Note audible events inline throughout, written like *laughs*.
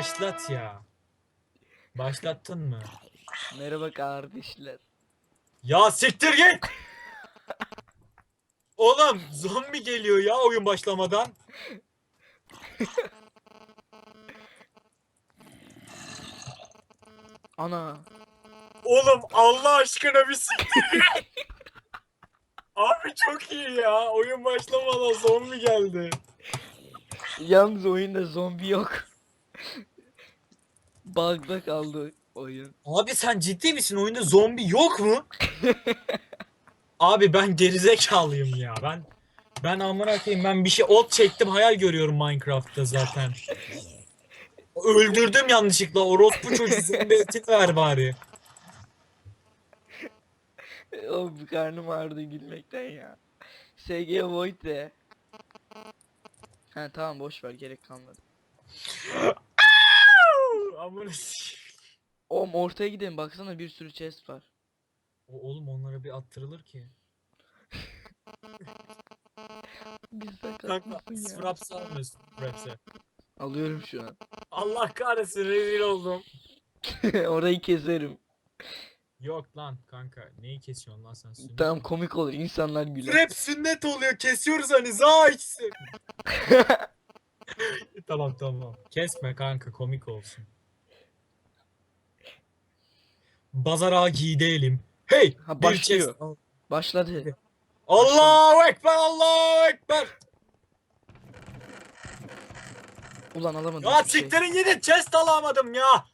Başlat ya. Başlattın mı? Merhaba kardeşler. Ya siktir git! *laughs* Oğlum zombi geliyor ya oyun başlamadan. *laughs* Ana. Oğlum Allah aşkına bir siktir. *laughs* Abi çok iyi ya. Oyun başlamadan zombi geldi. Yalnız oyunda zombi yok. Bug'da kaldı oyun. Abi sen ciddi misin? Oyunda zombi yok mu? *laughs* Abi ben gerizekalıyım ya. Ben ben amına koyayım ben bir şey ot çektim hayal görüyorum Minecraft'ta zaten. Öldürdüm yanlışlıkla. Orospu çocuğu zombi etini ver bari. Oğlum karnım ağrıdı gülmekten ya. SG Void de. Ha tamam boş ver gerek kalmadı. Amına Oğlum ortaya gidelim baksana bir sürü chest var. O- Oğlum onlara bir attırılır ki. *laughs* Bizden Kanka kalmasın ya. fraps almıyorsun fraps'e. Alıyorum şu an. Allah kahretsin rezil oldum. *laughs* Orayı keserim. Yok lan kanka neyi kesiyorsun lan sen sünnet Tamam mi? komik olur insanlar güler. Rap sünnet oluyor kesiyoruz hani za ikisi. *laughs* tamam tamam. Kesme kanka komik olsun. Bazara gidelim. Hey! Ha, bir başlıyor. Başladı. Allahu Ekber Allahu Ekber. Ulan alamadım. Ya hiçbir şey. siktirin gidin chest alamadım ya.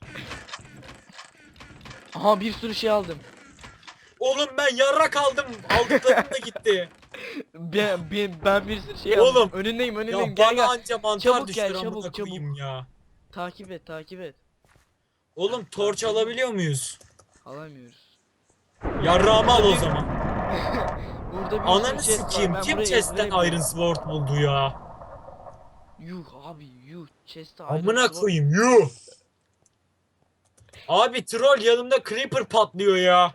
Aha bir sürü şey aldım. Oğlum ben yarrak aldım. Aldıklarım da gitti. *laughs* Ben, ben, ben bir sürü şey Oğlum, aldım. Önündeyim önündeyim ya gel bana gel. anca mantar Çabuk düştü gel, çabuk, çabuk. ya. Takip et takip et. Oğlum torç alabiliyor muyuz? Alamıyoruz. Yarrağımı al o zaman. *laughs* Burada bir Ananı sürü chest var, sikeyim. ben Kim burayı chest'ten. Iron Sword buldu ya? Yuh abi yuh chest'e Amına Sword- koyayım yuh. Abi troll yanımda creeper patlıyor ya.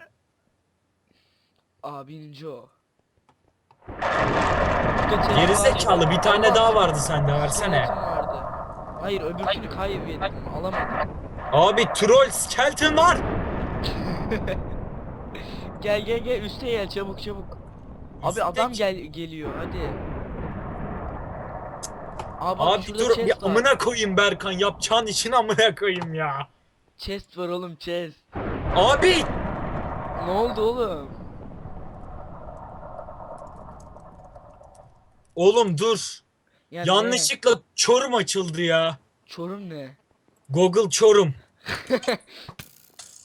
Abinci o. Burada chest Gerizekalı bir tane Aa, daha vardı sende versene. skeleton vardı. Hayır öbürkünü kaybettim alamadım. Abi troll skeleton var. *laughs* Gel gel gel üste gel çabuk çabuk. Abi adam gel geliyor hadi. Abi, Abi şurada dur chest var. amına koyayım Berkan yapacağın işin amına koyayım ya. Chest var oğlum chest. Abi Ne oldu oğlum? oğlum dur. Ya Yanlışlıkla Çorum açıldı ya. ne? Çorum ne? Google Çorum. *laughs*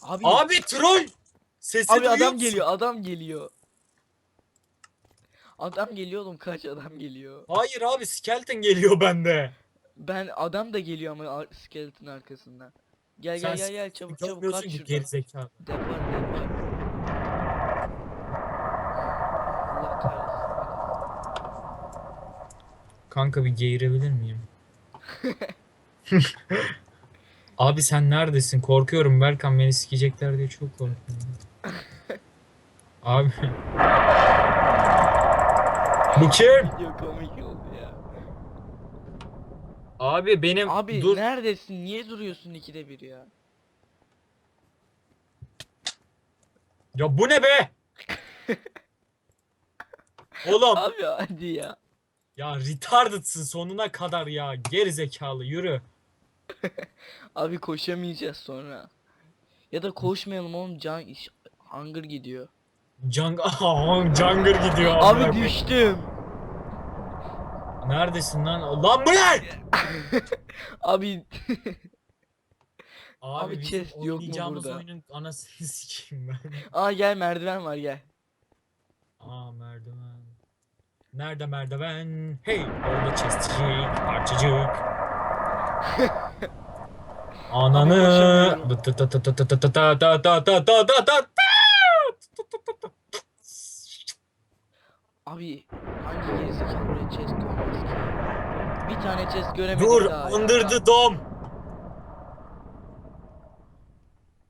Abi, Abi troll. Sesi abi duyuyor adam musun? geliyor adam geliyor. Adam geliyor oğlum kaç adam geliyor. Hayır abi skeleton geliyor bende. Ben adam da geliyor ama ar- skeleton arkasından. Gel Sen gel gel gel çabuk çabuk Görmüyorsun kaç ki şuradan. gerizekalı. Depar depar. Allah kahretsin. Kanka bir geğirebilir miyim? *laughs* Abi sen neredesin? Korkuyorum Berkan beni sikecekler diye çok korkuyorum. *laughs* Abi. Bu kim? Video komik oldu ya. Abi benim Abi dur. neredesin? Niye duruyorsun ikide bir ya? Ya bu ne be? Oğlum Abi hadi ya. ya retarded'sın sonuna kadar ya. Geri zekalı yürü. *laughs* Abi koşamayacağız sonra. Ya da koşmayalım oğlum can iş hunger gidiyor. Jung *laughs* Junger gidiyor. amına Abi koyayım. düştüm. Neredesin lan? Lan bu ne? *laughs* Abi Abi, Abi bizim chest yok mu oynayacağımız burada? oyunun anasını sikeyim ben. aa gel merdiven var gel. Aa merdiven. Nerede merdiven? Hey orada chestcik, parçacık. Ananı. Abi hangi gerizekalı buraya chest olmaz ki? Bir tane chest göremedim Dur, daha. ya. andırdı dom.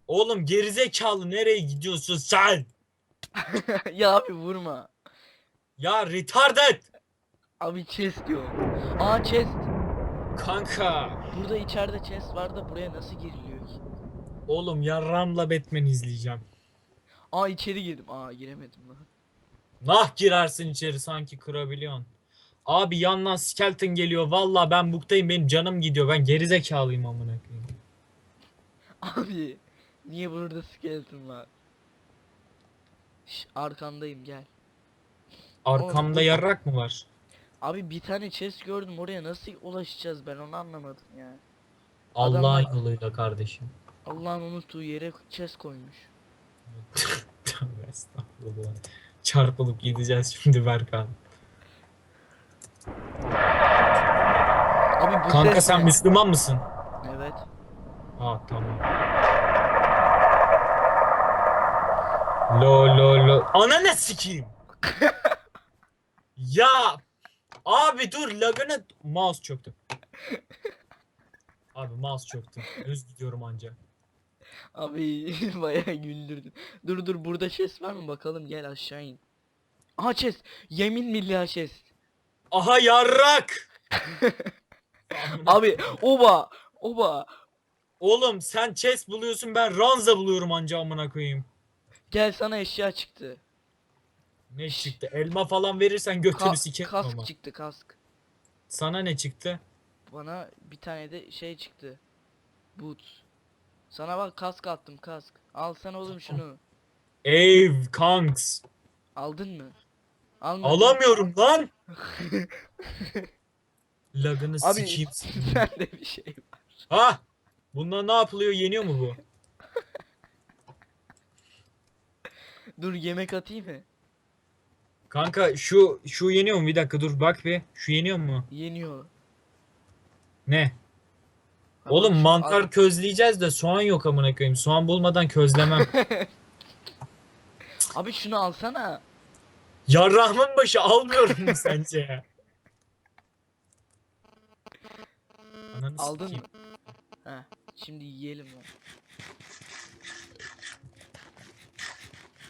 Oğlum gerizekalı nereye gidiyorsun sen? ya abi vurma. Ya retarded. Abi chest yok. Aa chest. Kanka. Burada içeride chest var da buraya nasıl giriliyor ki? Oğlum yarramla Batman izleyeceğim. Aa içeri girdim. Aa giremedim lan. Nah girersin içeri sanki kırabiliyorsun. Abi yandan skeleton geliyor. Valla ben buktayım benim canım gidiyor. Ben gerizekalıyım amına koyayım. Abi niye burada skeleton var? Şş, arkandayım gel. Arkamda bu- yarrak mı var? Abi bir tane chest gördüm oraya nasıl ulaşacağız ben onu anlamadım ya. Allah'ın Adamlar- yoluyla kardeşim. Allah'ın unuttuğu yere chest koymuş. *laughs* Tövbe estağfurullah. Çarpılıp gideceğiz şimdi Berkan. Abi bu Kanka ses sen ne? Müslüman mısın? Evet. Ha tamam. Lo lo lo. Ananı sikeyim. *laughs* ya abi dur lagını mouse çöktü. Abi mouse çöktü. Düz gidiyorum anca. Abi *laughs* bayağı güldürdün. Dur dur burada chest var mı bakalım gel aşağı in. Aha chest. Yemin billahi chest. Aha yarrak. Abi oba oba. Oğlum sen chest buluyorsun ben ranza buluyorum anca amına koyayım. Gel sana eşya çıktı. Ne çıktı? Elma falan verirsen götünü Ka- sikerim kask ama. çıktı kask. Sana ne çıktı? Bana bir tane de şey çıktı. Boot. Sana bak kask attım kask. Al sen oğlum şunu. Ev kanks. Aldın mı? Almadın. Alamıyorum lan. *laughs* Lagını Abi sikeyim. *laughs* sende bir şey var. Ha? Bundan ne yapılıyor? Yeniyor mu bu? Dur yemek atayım mı? Kanka şu şu yeniyor mu? Bir dakika dur bak bir. Şu yeniyor mu? Yeniyor. Ne? Ha, Oğlum mantar al- közleyeceğiz de soğan yok amına koyayım. Soğan bulmadan közlemem. *laughs* Abi şunu alsana. Yarrahmın başı almıyorum mu sence? Ananı Aldın mı? Heh. Şimdi yiyelim lan.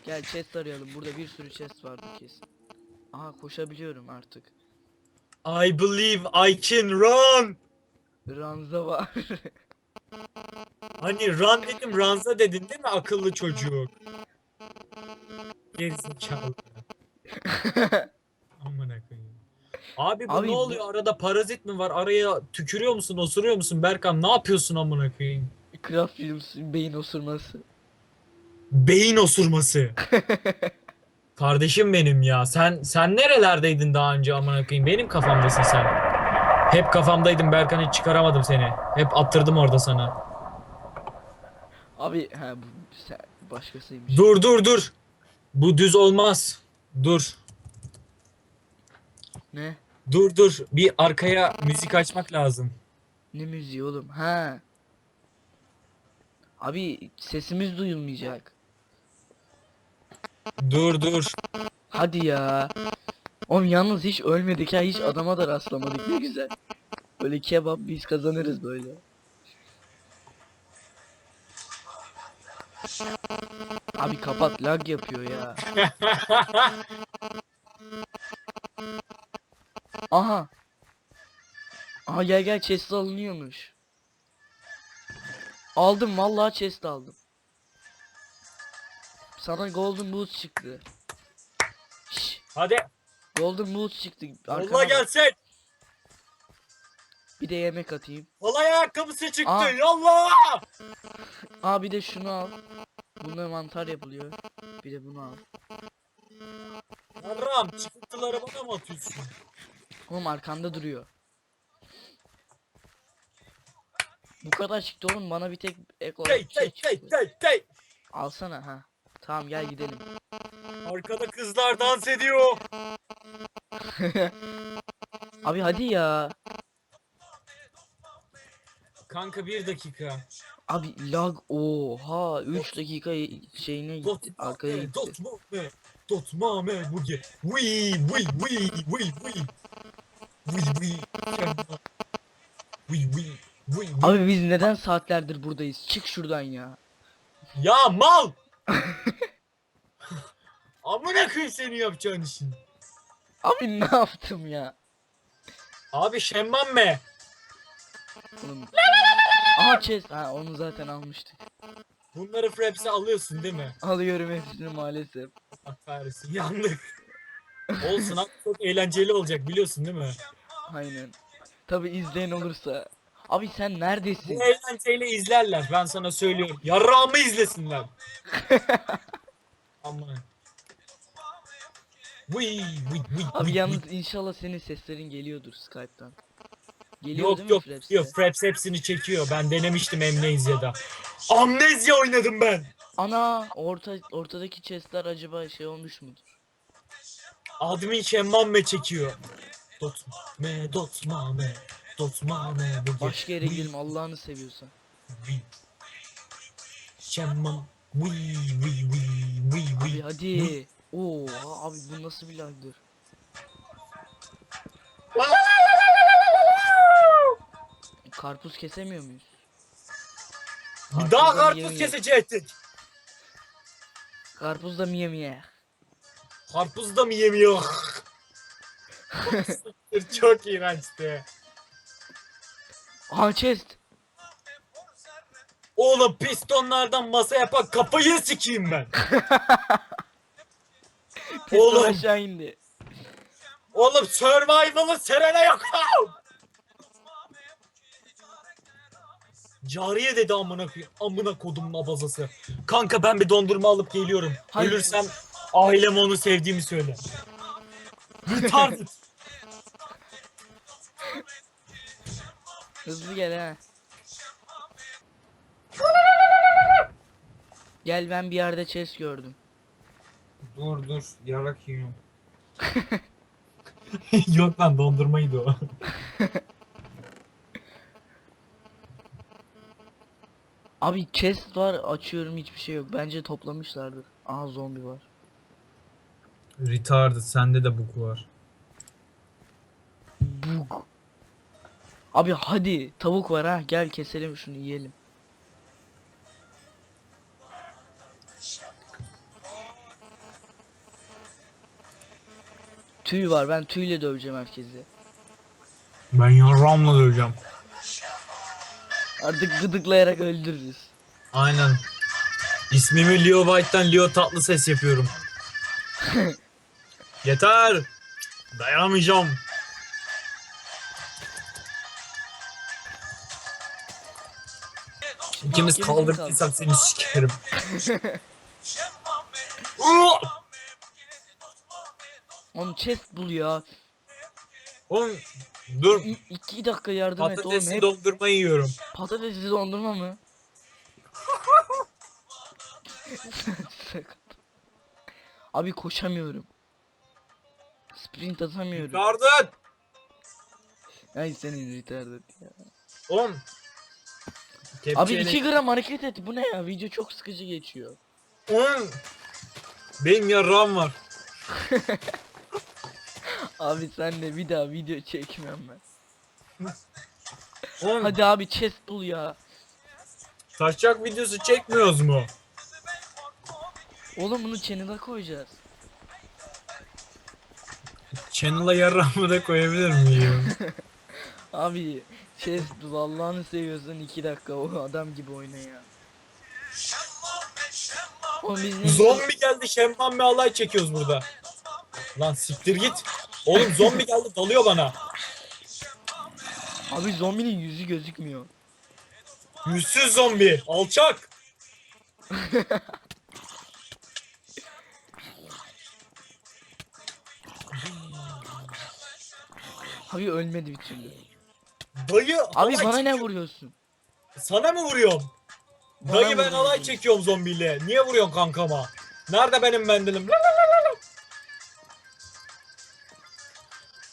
Gel chest arayalım. Burada bir sürü chest vardı kesin. Aha koşabiliyorum artık. I believe I can run. Ranza var. *laughs* Hani run dedim ranza dedin değil mi akıllı çocuk? Gerizekalı. *laughs* Amına koyayım. Abi bu Abi ne bu- oluyor? Arada parazit mi var? Araya tükürüyor musun, osuruyor musun Berkan? Ne yapıyorsun amına koyayım? Craft Films beyin osurması. Beyin osurması. *laughs* Kardeşim benim ya. Sen sen nerelerdeydin daha önce amına koyayım? Benim kafamdasın sen. Hep kafamdaydın Berkan hiç çıkaramadım seni. Hep attırdım orada sana. Abi ha bu sen başkasıymış. Dur dur dur. Bu düz olmaz. Dur. Ne? Dur dur. Bir arkaya müzik açmak lazım. Ne müziği oğlum? Ha. Abi sesimiz duyulmayacak. Dur dur. Hadi ya. Oğlum yalnız hiç ölmedik ha hiç adama da rastlamadık ne güzel. Böyle kebap biz kazanırız böyle. Abi kapat lag yapıyor ya. *laughs* Aha. Aha gel gel chest alınıyormuş. Aldım vallahi chest aldım. Sana golden boot çıktı. Şş, Hadi. golden boot çıktı. Arkana Yolla bak. gelsin. Bir de yemek atayım. Olay ayakkabısı çıktı. Aa. Yolla. Aa bir de şunu al. Bunda mantar yapılıyor. Bir de bunu al. Yarram çıkıntıları bana mı atıyorsun? Oğlum arkanda duruyor. Bu kadar çıktı oğlum bana bir tek ek olarak Tey bir şey tey tey çıktı. tey tey. Alsana ha. Tamam gel gidelim. Arkada kızlar dans ediyor. *laughs* Abi hadi ya. Kanka bir dakika. Abi lag oha 3 dakika şeyine gitti. Arkaya gitti. Dot mame. Dot wee wee wee wee. Wee wee. Wee wee. Wee wee. Abi biz neden saatlerdir buradayız? Çık şuradan ya. Ya mal. Amına koyayım seni yapacağın işin. Abi ne yaptım ya? Abi şemmamme. Oğlum. Aha chest. Ha onu zaten almıştık. Bunları Fraps'e alıyorsun değil mi? Alıyorum hepsini maalesef. Aferin yandık. Olsun abi çok eğlenceli olacak biliyorsun değil mi? Aynen. Tabi izleyen olursa. Abi sen neredesin? Bu eğlenceyle izlerler ben sana söylüyorum. Yarrağımı izlesinler. *laughs* Aman. Vıy vıy vıy Abi vıy, yalnız inşallah senin seslerin geliyordur Skype'tan. Geliyor Yok değil mi yok yok Fraps hepsini çekiyor. Ben denemiştim Amnesia'da. Amnezya oynadım ben. Ana orta ortadaki chestler acaba şey olmuş mudur? Admin şemmamme çekiyor. Dotmame dotmame dotmame bu Başka yere gidelim Allah'ını seviyorsan. Abi hadi. Oo abi bu nasıl bir lagdır? Karpuz kesemiyor muyuz? Bir daha Karpuzda karpuz kesecektik. Karpuz da miye miye. Karpuz da mı yemiyor? *laughs* Çok iğrençti. Aha chest. Oğlum pistonlardan masa yapan kafayı sikeyim ben. *laughs* Piston Oğlum. aşağı indi. Oğlum survival'ı serene yok. Cariye dedi amına koyayım. Amına kodum abazası. Kanka ben bir dondurma alıp geliyorum. Hayır. Ölürsem aileme onu sevdiğimi söyle. *laughs* Retarded. Hızlı gel ha. Gel ben bir yerde chest gördüm. dur dur yarak yiyorum. *laughs* Yok lan dondurmaydı o. Abi chest var açıyorum hiçbir şey yok. Bence toplamışlardır. Aha zombi var. Retarded sende de bug var. Abi hadi tavuk var ha gel keselim şunu yiyelim. Tüy var ben tüyle döveceğim herkesi. Ben yaramla döveceğim. Artık gıdıklayarak öldürürüz. Aynen. İsmimi Leo White'tan Leo tatlı ses yapıyorum. *laughs* Yeter. Dayanamayacağım. İkimiz mi kaldırdıysak seni sikerim. *laughs* Oğlum chest bul ya. Oğlum dur İ- iki dakika yardım et oğlum patatesli hep dondurma yiyorum. patatesli dondurma mı? Sakat. *laughs* Abi koşamıyorum. Sprint atamıyorum. Yardım. Ay senin retarded ya. Oğlum. Abi Kepçeyle- 2 gram hareket et bu ne ya video çok sıkıcı geçiyor. Oğlum. Benim yarağım var. *laughs* Abi senle bir daha video çekmem ben. Oğlum Hadi abi chest bul ya. taşacak videosu çekmiyoruz mu? Oğlum bunu channel'a koyacağız. Channel'a yarağımı da koyabilir miyim? *laughs* Abi chest bul Allah'ını seviyorsan 2 dakika o adam gibi oyna ya. Oğlum biz ne zombi geldi şempan bir alay çekiyoruz burada. Lan siktir git. Oğlum zombi geldi dalıyor bana. Abi zombinin yüzü gözükmüyor. Yüzsüz zombi. Alçak. Abi ölmedi bir türlü. Dayı Abi alay bana ne çekiyor. vuruyorsun? Sana mı vuruyorum? Bana Dayı ben vuruyorsun. alay çekiyorum zombiyle. Niye vuruyorsun kankama? Nerede benim mendilim? La la la la la.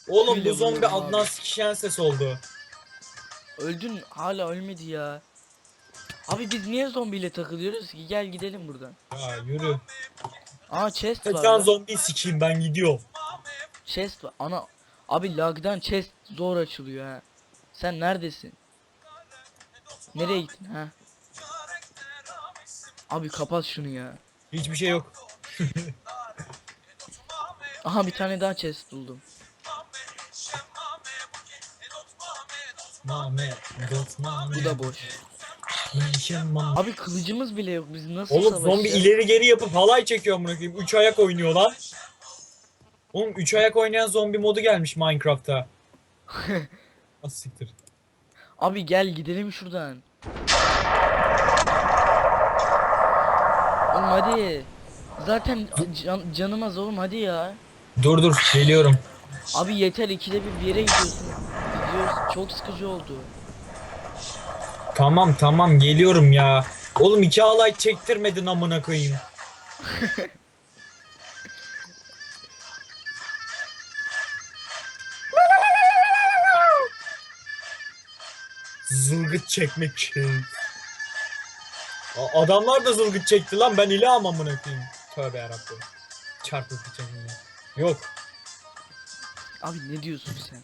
Oğlum Öyle bu zombi vuruyorum abi. Adnan sikişen ses oldu. Öldün hala ölmedi ya. Abi biz niye zombiyle takılıyoruz ki? Gel gidelim buradan. Ya yürü. Aa chest var. Kaçan lan. zombiyi sikeyim ben gidiyorum. Chest var. Ana abi lagdan chest zor açılıyor ha. Sen neredesin? Nereye gittin ha? Abi kapat şunu ya. Hiçbir şey yok. *laughs* Aha bir tane daha chest buldum. Bu da boş. Abi kılıcımız bile yok. Biz nasıl Oğlum savaşacağız? zombi ileri geri yapıp halay çekiyor amına koyayım. Üç ayak oynuyor lan. Oğlum üç ayak oynayan zombi modu gelmiş Minecraft'ta. *laughs* Siktir. Abi gel gidelim şuradan. Oğlum hadi. Zaten can, canım az oğlum hadi ya. Dur dur geliyorum. Abi yeter ikide bir bir yere gidiyorsun. Gidiyoruz. Çok sıkıcı oldu. Tamam tamam geliyorum ya. Oğlum iki halay çektirmedin amına koyayım. *laughs* Zılgıt çekmek şey. A- Adamlar da zılgıt çekti lan ben ilahım amına koyayım. Tövbe yarabbim. Çarpıp gideceğim ya. Yok. Abi ne diyorsun sen?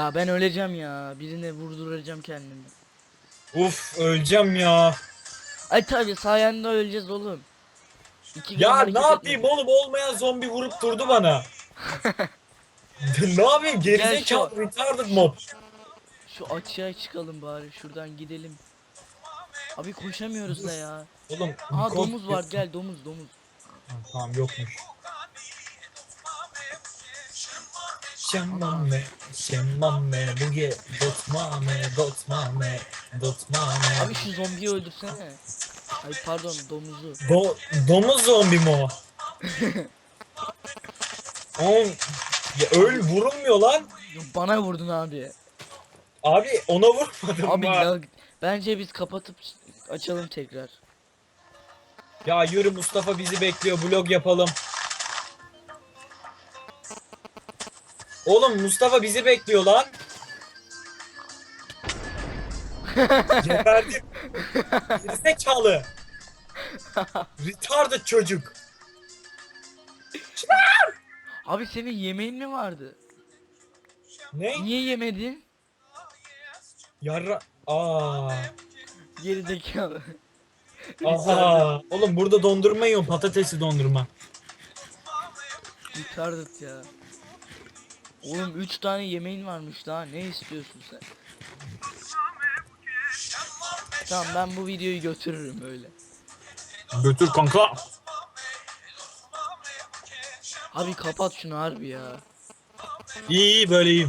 Ya ben öleceğim ya. Birine vurduracağım kendimi. Uf öleceğim ya. Ay tabi sayende öleceğiz oğlum. İki gün Ya hareket ne yapayım etmedim. oğlum olmayan zombi vurup durdu bana. *laughs* ne yapayım gerizekalı retarded mob. Şu açığa çıkalım bari şuradan gidelim. Abi koşamıyoruz da ya. Oğlum Aa kork- domuz var gel domuz domuz. Ha, Tamam yokmuş. Şemmame, şemmame, buge, dotmame, dotmame, dotmame. Abi şu zombiyi öldürsene. Ay pardon domuzu. Do domuz zombi mi o? *laughs* Oğlum, ya öl vurulmuyor lan. Bana vurdun abi. Abi ona vurmadım Abi ya, bence biz kapatıp açalım tekrar. Ya yürü Mustafa bizi bekliyor vlog yapalım. Oğlum Mustafa bizi bekliyor lan. Geberdim. Gerizekalı. Retarded çocuk. Abi senin yemeğin mi vardı? Ne? Niye yemedin? Yarra... Aa. Gerizekalı. Aha. Oğlum burada dondurma yiyorum. Patatesli dondurma. Retarded ya. Oğlum 3 tane yemeğin varmış daha ne istiyorsun sen? Tamam ben bu videoyu götürürüm öyle. Götür kanka. Abi kapat şunu harbi ya. İyi iyi böyle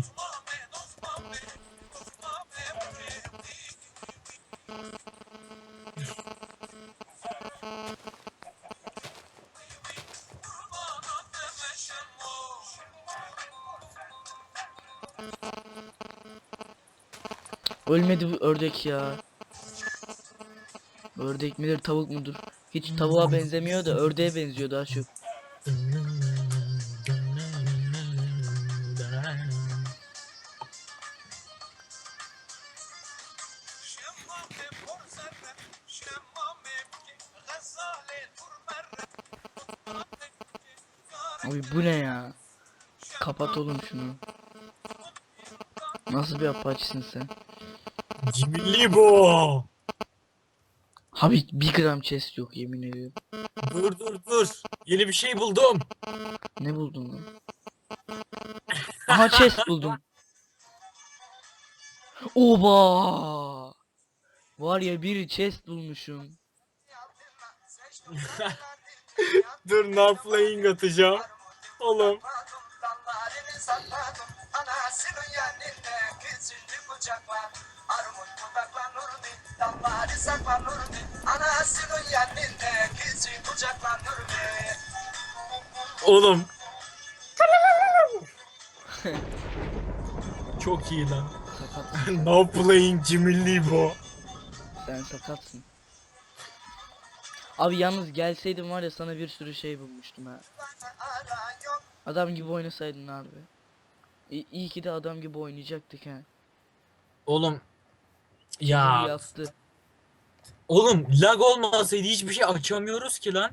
Ölmedi bu ördek ya. Ördek midir tavuk mudur? Hiç tavuğa benzemiyor da ördeğe benziyor daha çok. Nasıl bir apaçsın sen? Cimri bu. Abi bir gram chest yok yemin ediyorum. Dur dur dur. Yeni bir şey buldum. Ne buldun lan? Aha chest buldum. Oba! Var ya bir chest bulmuşum. *laughs* Dur now playing atacağım. Oğlum. Dallarını sakladım anasının yanında küçücük kucaklar Armut budaklanırdı dalları saklanırdı Anasının yanında küçük kucaklanırdı Oğlum. *laughs* Çok iyi lan. *laughs* No playing Cimri bu. Sen sakatsın. Abi yalnız gelseydin var ya sana bir sürü şey bulmuştum ha. Adam gibi oynasaydın abi. İyi, iyi ki de adam gibi oynayacaktık ha. Oğlum. Ya. yaptı. Oğlum lag olmasaydı hiçbir şey açamıyoruz ki lan.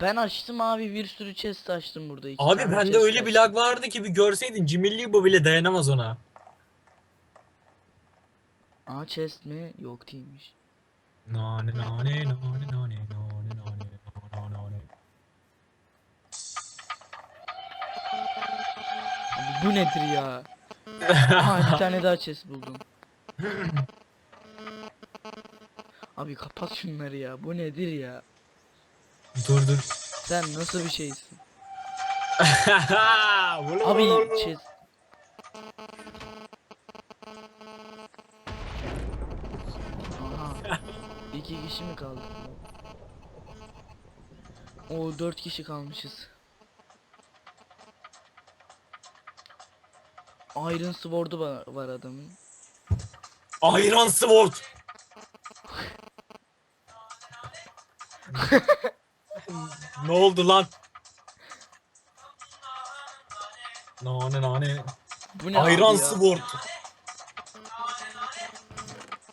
Ben açtım abi bir sürü chest açtım burada. iki Abi bende öyle bir açtım. lag vardı ki bir görseydin Cimri bu bile dayanamaz ona. Aa chest mi? Yok değilmiş. Nane nane nane nane nane bu nedir ya? *laughs* Aha bir tane daha chest buldum. Abi kapat şunları ya. Bu nedir ya? dur dur. Sen nasıl bir şeysin? *laughs* Abi chest. Aha. İki kişi mi kaldı? O dört kişi kalmışız. Iron Sword'u var, var adamın. Iron Sword. ne oldu lan? Nane nane. Bu ne abi Iron ya? Sword.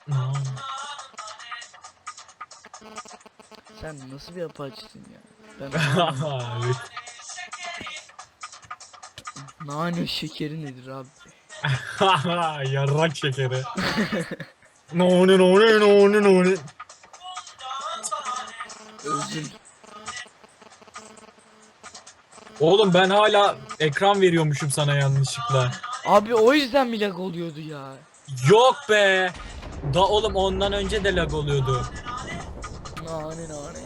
Nane. Sen nasıl bir apaçısın ya? Ben *laughs* Evet. Nane şekeri nedir abi? *laughs* Yarrak şekeri. *laughs* Nane nane nane nane. Özür. Oğlum ben hala ekran veriyormuşum sana yanlışlıkla. Abi o yüzden mi lag oluyordu ya? Yok be. Da oğlum ondan önce de lag oluyordu. Nane nane.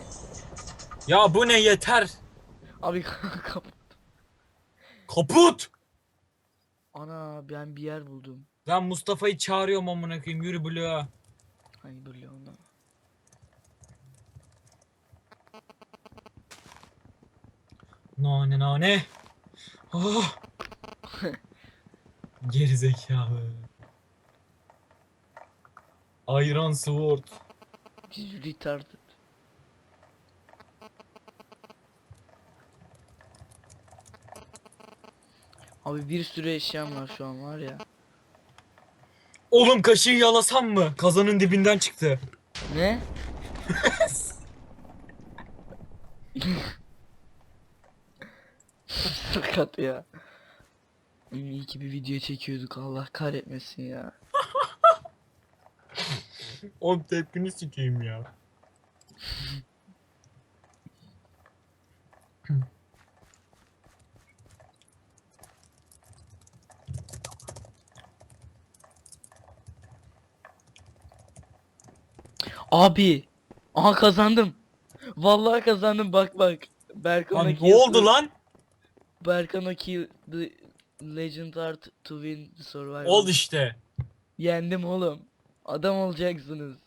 Ya bu ne yeter. Abi *laughs* kap. Kaput. Ana ben bir yer buldum. Ben Mustafa'yı çağırıyorum amına koyayım yürü bloğa. Hani böyle ona. Nane nane. Oh. *laughs* Gerizekalı. Iron Sword. Biz retarded. Abi bir sürü eşyam var şu an var ya. Oğlum kaşığı yalasam mı? Kazanın dibinden çıktı. Ne? *laughs* Sakat ya. İyi ki bir video çekiyorduk Allah kahretmesin ya. Oğlum tepkini sikeyim ya. Abi. Aha kazandım. Vallahi kazandım bak bak. Berkan Lan ne oldu lan? Berkan Aki the legend art to win the survival. Oldu işte. Yendim oğlum. Adam olacaksınız.